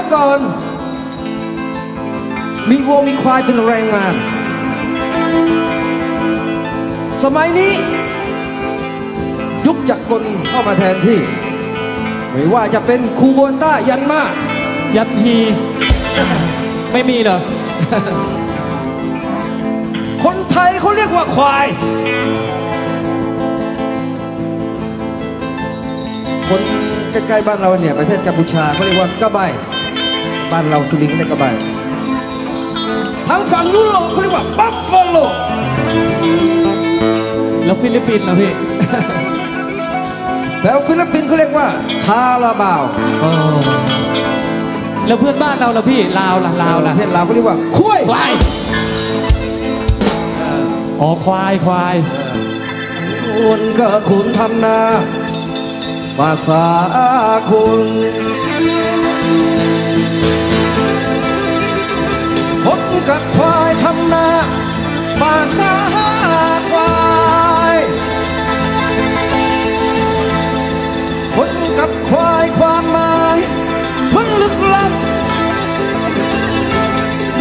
สมัยแตะก่อน มีวัวมีควายเป็นแรงงาน สมัยนี้ ยุคจักรกลเข้ามาแทนที่ ไม่ว่าจะเป็นคูโบต้ายันมายันทีไม่มีเหรอ คนไทยเขาเรียกว่าควาย คนใกล้ๆบ้านเราเนี่ย ประเทศกัมพูชาเขาเรียกว่ากระบาย บ้านเราสุรินทร์เรียกกระบายทางฝั่งยุโรปเขาเรียกว่าบัฟฟาโลแล้วฟิลิปปินส์นะพี่ แล้วฟิลิปปินส์เขาเรียกว่าคาราบาวโอ้แล้วเพื่อนบ้านเราล่ะพี่ลาวล่ะลาวปล่ะระเทศลาวเขาเรียกว่าคุ้ยควายอ๋อควายควายคุณก็คุณทำนาภาษาคุณ คนกับควายทำนาภาษาควายคนกับควายความหมายเพิ่งลึกล้ำ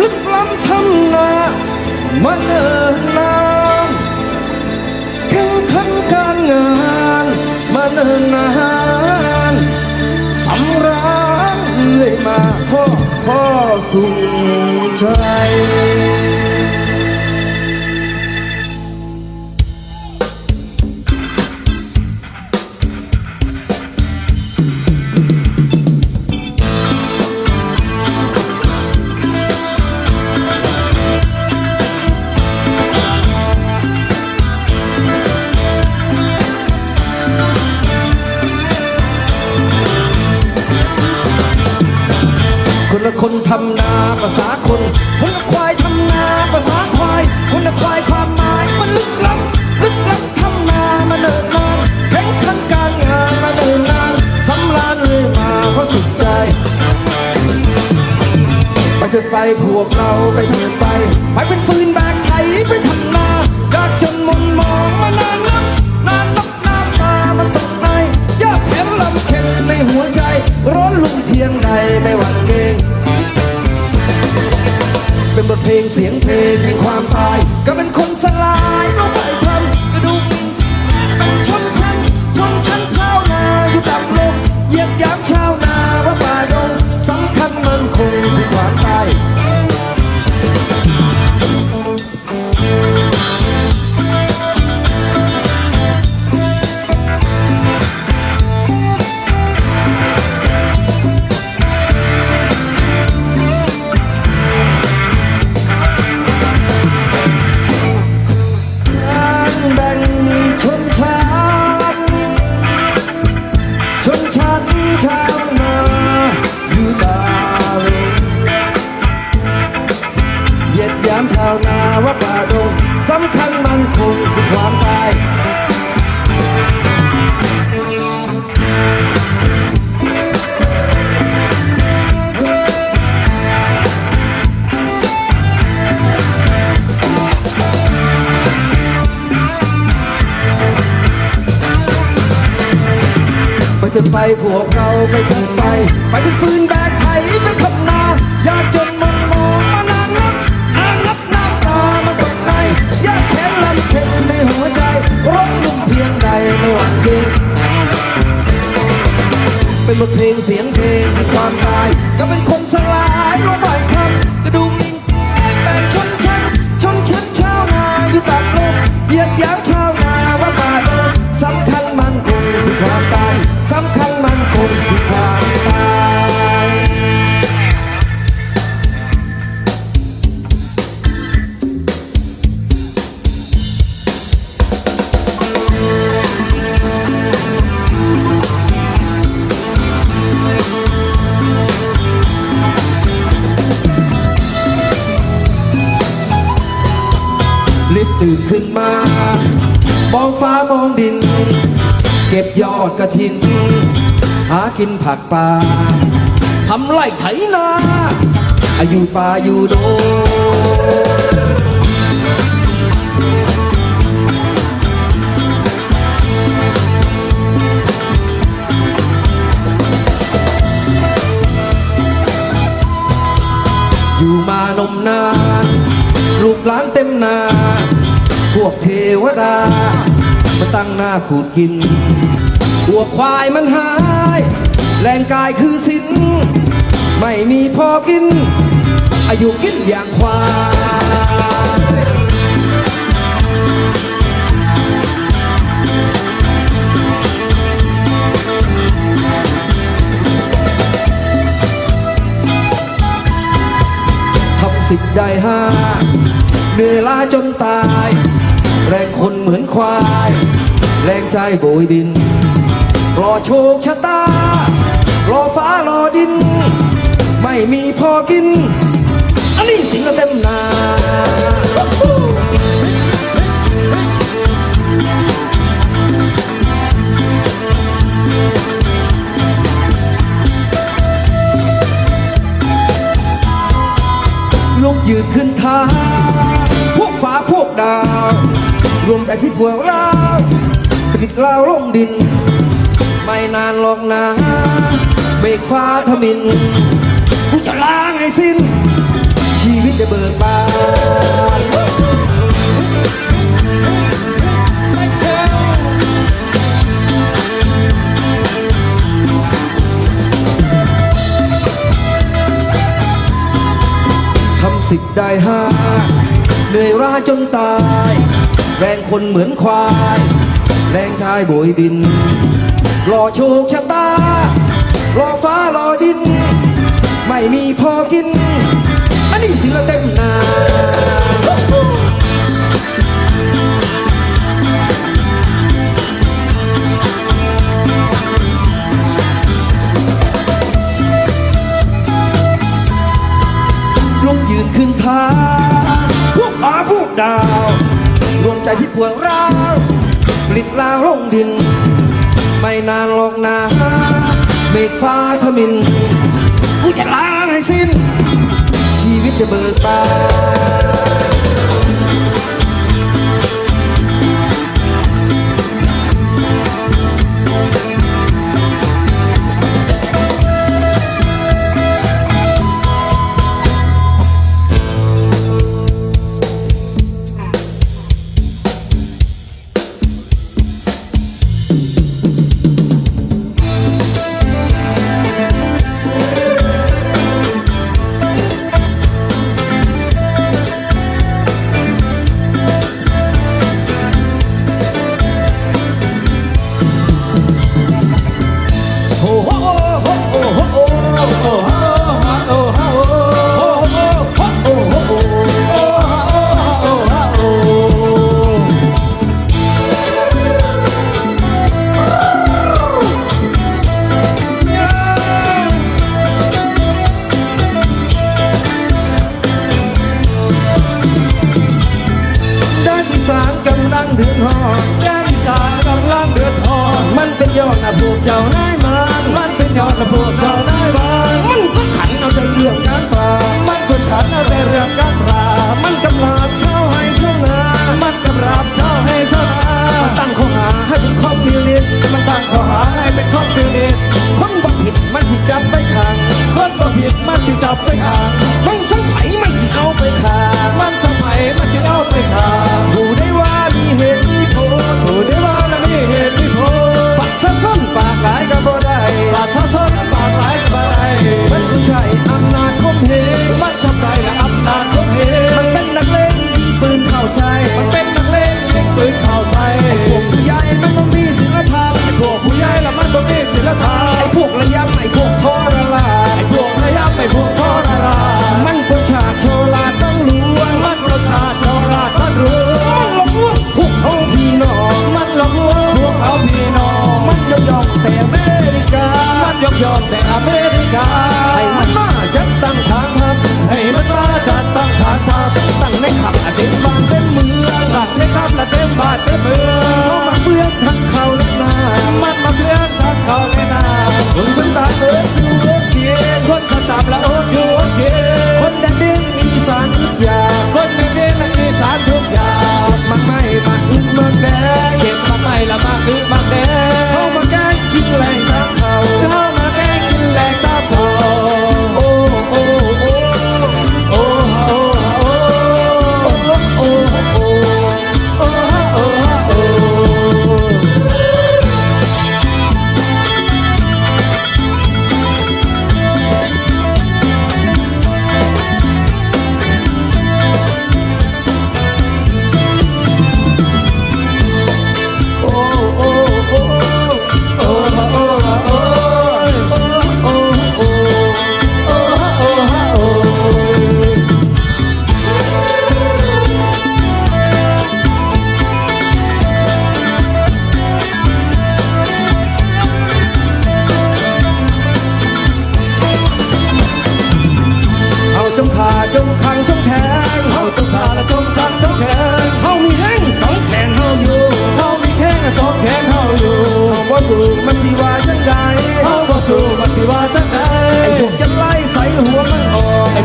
ลึกล้ำทำนามาเนิ่นนื่อยมาพ่อพ่อสู่ใจ เถิดไปพวกเราไปเถิดไปไปเป็นฟืนแบกไถไปทำนายากจนมนมองมานานนักนานนับน้ำตามันตกในยากแข็งลำเข็นในหัวใจ ร้อนลุ่มเพียงใดไม่หวั่นเกรงเป็นบทเพลงเสียงเพลงในความ ยามชาวนาว่าป่าดงสำคัญมันคงคือความตายไปเถิดไปพวกเราไปเถิดไป ไปเป็นฟืนแบ ไม่หวั่นเกรงเป็นบทเพลงเสียงเพลงความตายก็เป็นคนสลาย ตื่นขึ้นมา มองฟ้ามองดิน เก็บยอดกระถิน หากินผักปลาทำไร่ไถนาอายุป่าอยู่โดอยู่มานมนาน ลูกหลานเต็มนา วกเทวดา มาตั้งหน้าขูดกินพวกควายมันหาย แรงกายคือสิน ไม่มีพอกิน อายุกินอย่างควายทำสิบได้ห้าเหนื่อยล้าจนตาย แรงคนเหมือนควาย แรงใจโบยบิน รอโชคชะตา รอฟ้ารอดิน ไม่มีพอกิน อันนี้สิงเต็มนาลูกยืนขึ้นท้าพวกฟ้าพวกดาว รวมใจที่พวกเราผลิตเราลงดิน ไม่นานหรอกนะเบรกฟ้าทมินกูจะล้างให้สิ้น ชีวิตจะเบิกบานทำสิบได้ห้าเหนื่อยร้าจนตาย แรงคนเหมือนควาย แรงชายโบยบิน รอโชคชะตา รอฟ้ารอดิน ไม่มีพอกิน อันนี้สิลเต็มนาลุกยืนขึ้นท้าพวกฟ้าพวกดาว ใจที่ปวดร้าวปลิดลาลงดิน ไม่นานหรอกนาเมฆฟ้าทมินกูจะล้างให้สิ้น ชีวิตจะเบิกบาน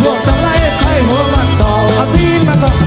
พวกสไลด์ใส่หัวมันต่อเอาตีนมาต่อ